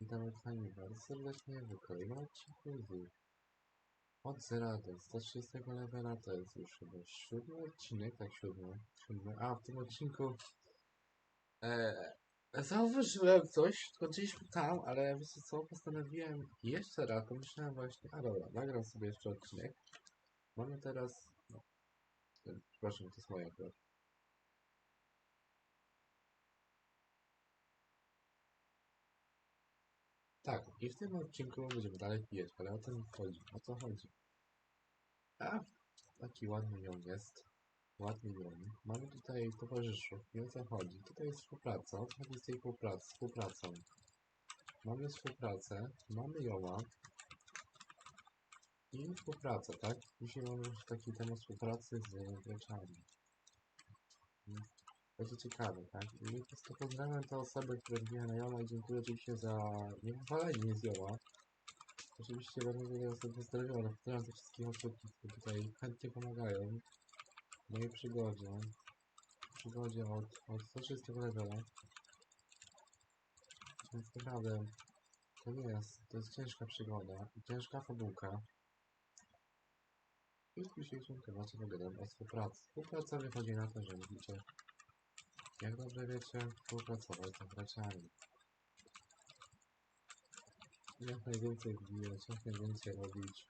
Witamy Pani bardzo serdecznie w kolejnym odcinku z od zera do 130 levela, to jest już chyba siódmy odcinek, tak siódmy, siódmy, a w tym odcinku e, zauważyłem coś, skończyliśmy tam, ale wiecie co, postanowiłem jeszcze raz, pomyślałem właśnie, a dobra, nagram sobie jeszcze odcinek, mamy teraz, no, przepraszam, to jest moja akurat. Tak, i w tym odcinku będziemy dalej pijać, ale o to nie chodzi. O co chodzi? A, taki ładny ją jest. Ładny ją. Mamy tutaj towarzyszów. I o co chodzi? Tutaj jest współpraca. O co chodzi z tej współpracą? Mamy współpracę. Mamy ją. I współpracę, tak? Dzisiaj mamy już taki temat współpracy z graczami. Będzie ciekawe, tak? I po prostu pozdrawiam te osoby, które wbijają na Joma i dziękuję oczywiście za niewywalenie mnie z Joma. Oczywiście bardzo wiele osób pozdrowione. Pozdrawiam te wszystkich osób, które tutaj chętnie pomagają w mojej przygodzie. W przygodzie od, od 130 levela. Więc naprawdę to nie jest, to jest ciężka przygoda i ciężka fabułka. I w dzisiejszym temacie pogadam o współpracy. Współpraca wychodzi na to, że widzicie jak dobrze wiecie, współpracować z graczami. Jak najwięcej wbijać, jak najwięcej robić.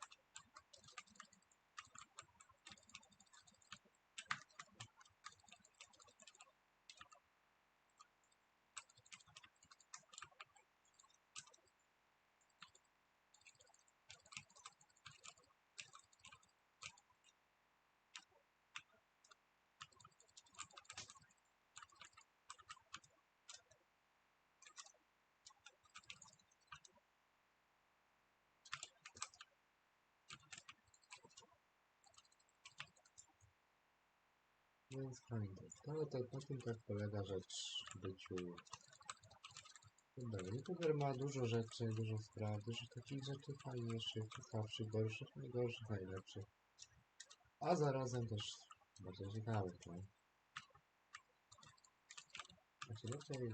Więc pamiętaj, to, to na tym tak polega rzecz w byciu youtuberem. YouTuber ma dużo rzeczy, dużo spraw, dużo takich rzeczy fajniejszych, ciekawszych, gorszych, nie gorszych, najlepszych. A zarazem też bardzo ciekawych, no. Znaczy raczej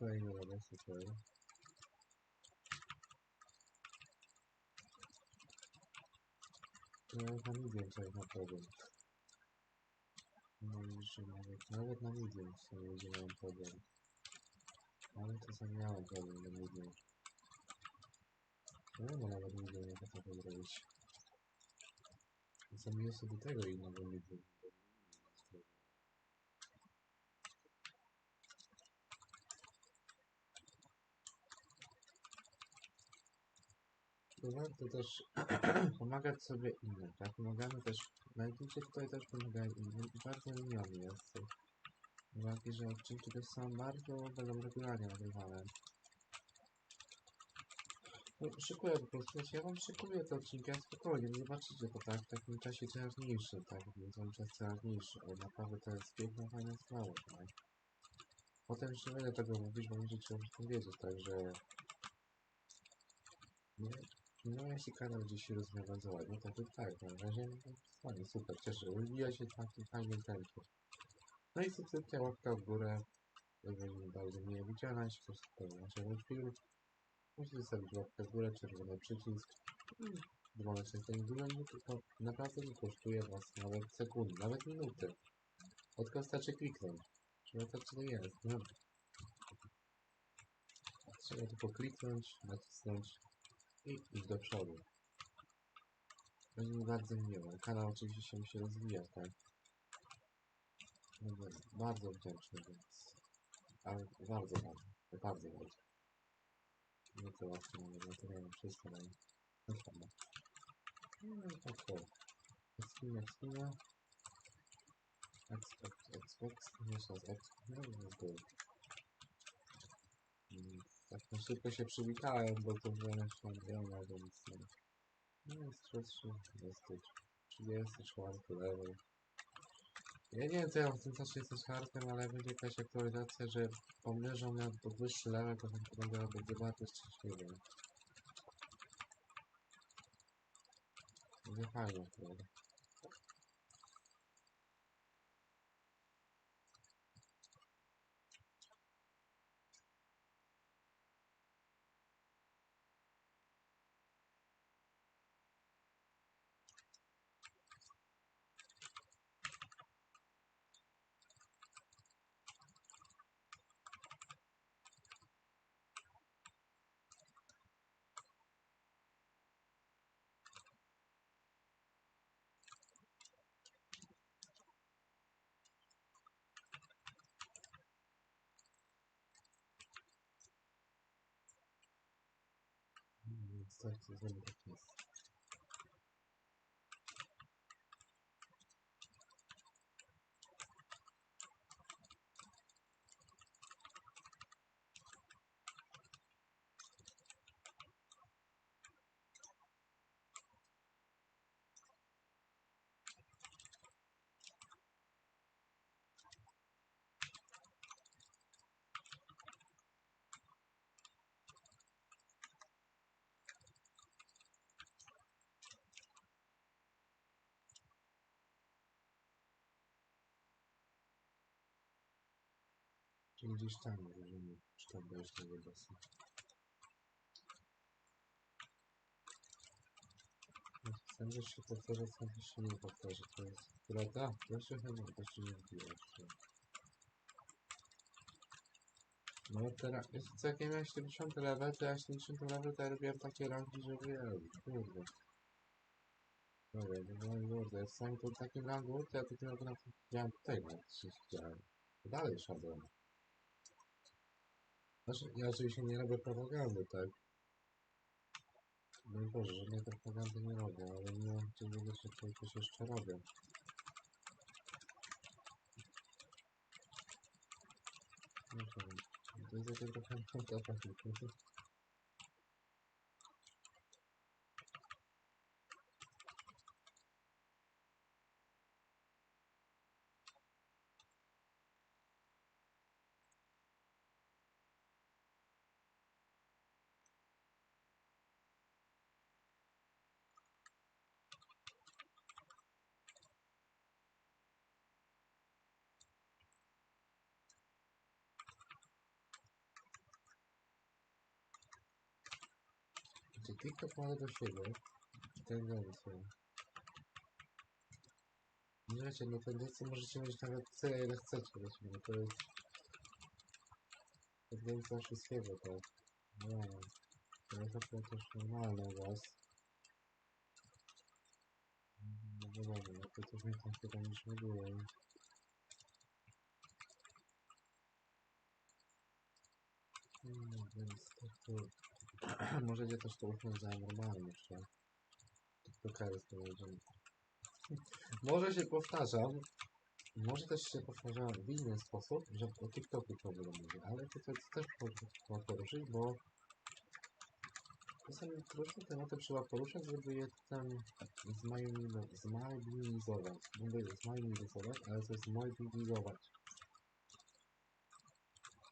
No, kolejny robię, super. To ja na medium coś na problem. No i że nawet, nawet na medium w sumie będzie miałem problem. Ale to sam miałem problem na medium. No nie ma nawet medium nie potrafię medium. To też pomagać sobie innym, tak? Pomagamy też, najbliżej tutaj też pomagają innym i bardzo miniony jest. Uwagi, że odcinki też są bardzo, będą regularnie nagrywane. No, szykuję po prostu, znaczy ja wam szykuję te odcinki, a spokojnie, nie zobaczycie to tak w takim czasie teraźniejszym, tak? Więc mam czas teraźniejszy, ale naprawdę to jest piękna, fajna sprawa, tak? Potem jeszcze będę tego mówić, bo będziecie o tym wiedzieć, także... Nie, no jeśli kanał gdzieś się rozwija bardzo ładnie, to tak, tak, na razie no, fajnie, super, cieszę, rozwija się w takim fajnym tempie. No i subskrypcja, łapka w górę, żeby mi bardzo mnie widzialność, to super, mój film. Musicie zostawić łapkę w górę, czerwony przycisk, dzwoneczek ten dużo, to naprawdę nie kosztuje was nawet sekundy, nawet minuty. Tylko wystarczy kliknąć. Trzeba tak to jest, no. Trzeba tylko kliknąć, nacisnąć i iść do przodu. Będzie mi bardzo miło. Kanał oczywiście się musi rozwijać, tak? Będę bardzo wdzięczny, więc... Ale bardzo, bardzo, bardzo, bardzo. Nie to łatwo nie wiem, wszystko mam. No samo. No i tak to. Skinia, skinia. Expect, expect, jeszcze raz expect, no i let's Tak na szybko się przywitałem, bo to wreszcie miałem, więc no. No jest 30, 34 level. Ja nie wiem co ja w tym czasie jestem czwartym, ale będzie jakaś aktualizacja, że pomierzą na pod wyższy level, to będę robić debaty szczęśliwe. Będzie fajnie akurat. Więc tak, to zrobię tak jest. Czyli gdzieś tam, możemy, czy tam dojść do tego bossa. Chcę, że się powtarza, co się nie powtarza. To jest prawda? To się chyba to się nie wbiło. No teraz, jest co jak ja miałem 70 level, to ja 70 level to ja robiłem takie rangi, żeby ja kurde. Dobra, to byłem kurde, jest sam to takim rangu, to ja tylko na przykład widziałem tutaj nawet się widziałem. Dalej szedłem. Znaczy, ja oczywiście nie robię propagandy, tak? No Boże, żadnej propagandy nie robię, ale nie wiem, czy nie wiecie, czy coś jeszcze robię. No to, jest trochę propagandy. Ma do siebie tendencję? Nie wiecie, no tendencję możecie mieć nawet tyle, ile chcecie, wiecie, no to jest tendencja wszystkiego, tak? Wiem. To jest akurat też normalne u was. No wiadomo, no to coś mi tam chyba nie było. No, więc tak to... Możecie też to uznać za normalne, że TikTokery to będziemy. Może się powtarzam, może też się powtarzam w inny sposób, że o TikToku to mówię, ale to, to też trzeba poruszyć, bo czasami różne tematy trzeba poruszać, żeby je tam zmobilizować. Mówię zmobilizować, ale to jest zmobilizować.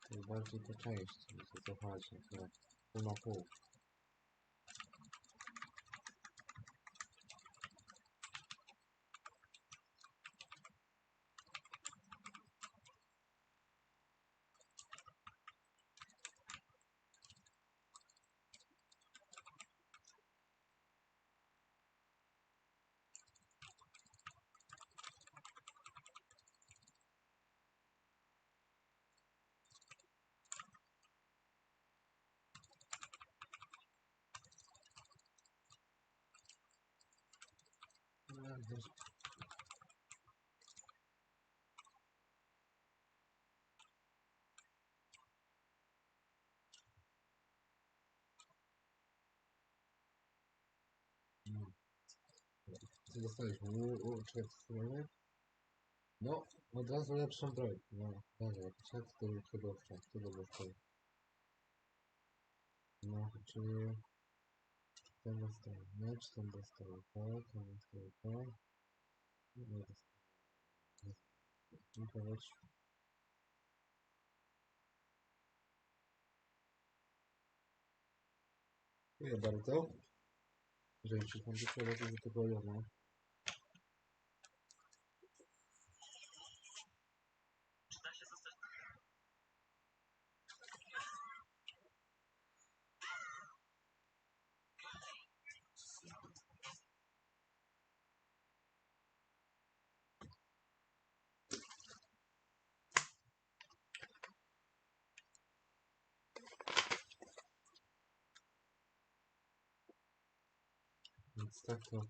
To jest bardziej po części, o co chodzi, tak, Monaco No. Co dostaliśmy? U, u, czekaj, co mamy? No, od razu lepszą broń. No, dobra, czek, to był cudowca, cudowca. No, czyli... Ten dostał miecz, ten dostał to, ten dostał to. Nie dostał. Dziękować. Dziękuję bardzo. Jeżeli ci tam wyszło, to do tego. Więc tak to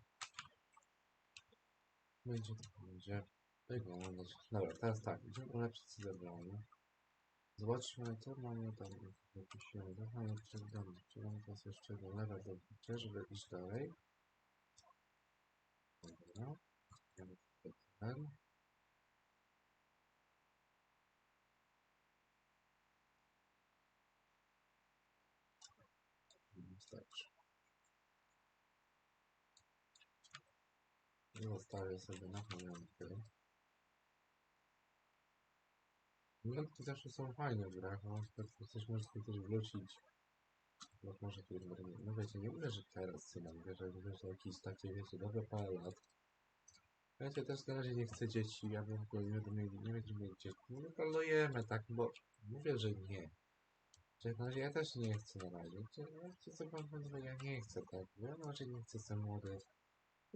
będzie to będzie wyglądać. Dobra, teraz tak, idziemy ulepszyć broń. Zobaczmy, co mamy tam. Zapisujemy, tak mamy przeglądać. Przeglądamy teraz jeszcze do lewa do żeby iść dalej. Dobra. Ten. Wystarczy. I zostawię sobie na pamiątkę. Pamiątki zawsze są fajne w grach, no coś możesz też wrócić. No może nie, no wiecie, nie że teraz mówię, że mówię, że jakieś takie, wiecie, dobre parę lat. Wiecie, też na razie nie chcę dzieci, ja bym ogóle nie będę nie będziemy mieli dzieci. Nie planujemy tak, bo mówię, że nie. Że na razie ja też nie chcę na razie. Czy, no, czy co pan ja nie chcę tak. Ja na razie nie chcę za młody.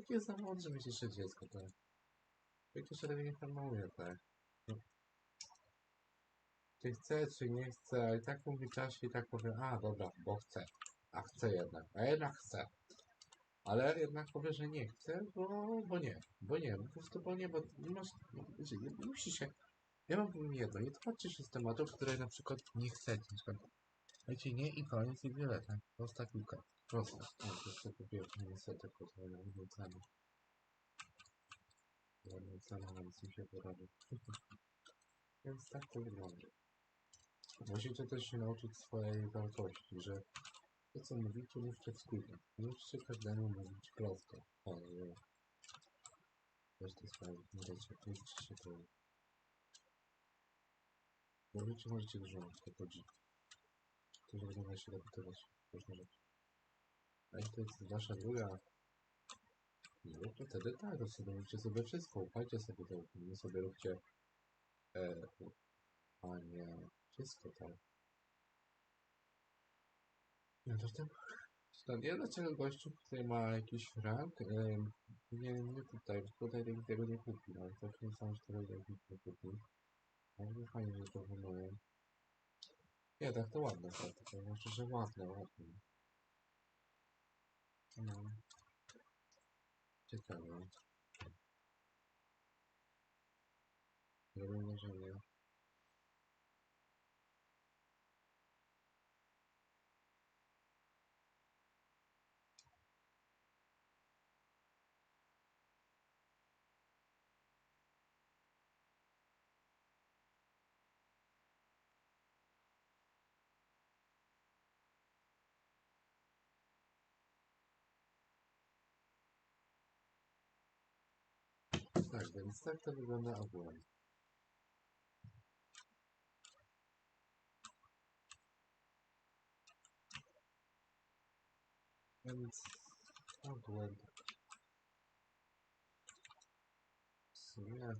Jak jest za żeby mieć jeszcze dziecko, tak. Jak jeszcze lepiej nie planuję, tak. No. Czy chcę, czy nie chcę, a i tak mówi czasie i tak powiem, a dobra, bo chcę. A chcę jednak, a jednak chcę. Ale jednak powiem, że nie chcę, bo, bo nie. Bo nie, po prostu bo nie, bo nie masz, no, nie, musi się... Ja mam jedno, nie tłumaczcie się z tematów, które na przykład nie chcecie. Na przykład, wiecie, nie i koniec i wiele, tak? Prosta piłka. Prosta. O, to jeszcze kupiłem niestety pozwolę, nie cenę. Nie cenę, więc mi się poradził. Więc tak to wygląda. Musicie też się nauczyć swojej wartości, że to co mówicie, mówcie w skrócie. Nie musicie każdemu mówić prosto. Sprawy, nie dajcie, nie liczcie się to. Możecie, możecie grząć, to chodzi. To, że można się dopytywać różne rzeczy. Jeśli to jest wasza druga no to wtedy tak, to sobie wszystko, ufajcie sobie to, nie sobie róbcie e, wszystko tak. No to ten, to nie dlaczego gościu, który ma jakiś rank, e, nie, nie tutaj, tutaj tego, nie kupi, ale to nie sam, że tego nie kupi. Bardzo fajnie, że to wygląda. Nie, tak to ładne, tak, to znaczy, że ładne, ładne. No. Ciekawe. Robię wrażenie. Tak, więc tak to wygląda ogółem. Więc ogółem. W sumie.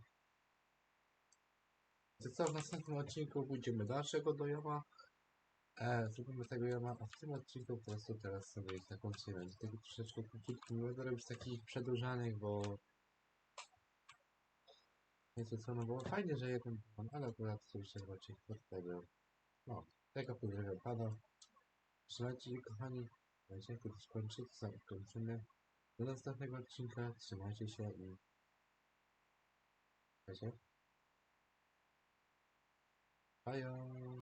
To co, w następnym odcinku pójdziemy dalszego do Joma. E, zrobimy tego Joma, a w tym odcinku po prostu teraz sobie zakończymy. Do tego troszeczkę króciutki, nie będę robić takich przedłużanych, bo Wiecie co, no było fajnie, że jeden mam, ale akurat się raczej od tego. No, tego pozdrawiam pana. Trzymajcie się kochani. Słuchajcie, kiedy skończy, to kończymy. Do następnego odcinka. Trzymajcie się i... Słuchajcie. Bye.